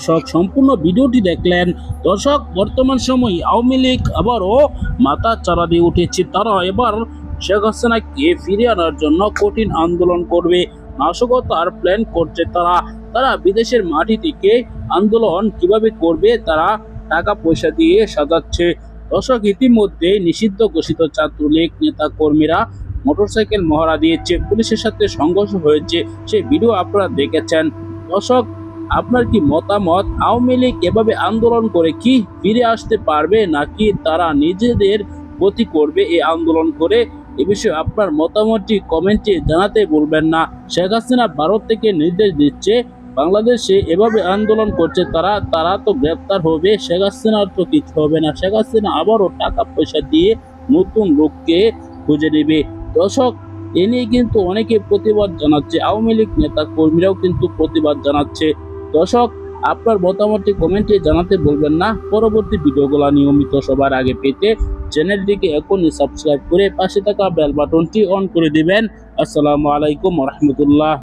দর্শক, সম্পূর্ণ ভিডিওটি দেখলেন। দর্শক, বর্তমান সময়ে আওয়ামী লীগ আবারও মাথা চারা দিয়ে উঠেছে। তারা এবার শেখ হাসিনাকে ফিরিয়ে আনার জন্য কঠিন আন্দোলন করবে। নাশকতার প্ল্যান করছে তারা। তারা বিদেশের মাটি থেকে আন্দোলন কীভাবে করবে তারা টাকা পয়সা দিয়ে সাজাচ্ছে। দর্শক, ইতিমধ্যে নিষিদ্ধ ঘোষিত ছাত্রলীগ নেতা কর্মীরা মোটরসাইকেল মহড়া দিয়েছে। পুলিশের সাথে সংঘর্ষ হয়েছে। সেই ভিডিও আপনারা দেখেছেন। দর্শক আপনার কি মতামত? আওয়ামী লীগ এভাবে আন্দোলন করে কি ফিরে আসতে পারবে নাকি তারা নিজেদের গতি করবে এই আন্দোলন করে? এ বিষয়ে আপনার মতামতটি কমেন্টে জানাতে বলবেন না। শেখ হাসিনা ভারত থেকে নির্দেশ দিচ্ছে, বাংলাদেশে এভাবে আন্দোলন করছে তারা তারা তো গ্রেপ্তার হবে, শেখ হাসিনার তো কিছু হবে না। শেখ হাসিনা আবারও টাকা পয়সা দিয়ে নতুন লোককে খুঁজে নেবে। দর্শক, এ নিয়ে কিন্তু অনেকে প্রতিবাদ জানাচ্ছে। আওয়ামী লীগ নেতা কর্মীরাও কিন্তু প্রতিবাদ জানাচ্ছে। দর্শক, আপনার মতামতটি কমেন্টে জানাতে বলবেন না। পরবর্তী ভিডিওগুলো নিয়মিত সবার আগে পেতে চ্যানেলটিকে এখনই সাবস্ক্রাইব করে পাশে থাকা বেল বাটনটি অন করে দিবেন। আসসালামু আলাইকুম রহমতুল্লাহ।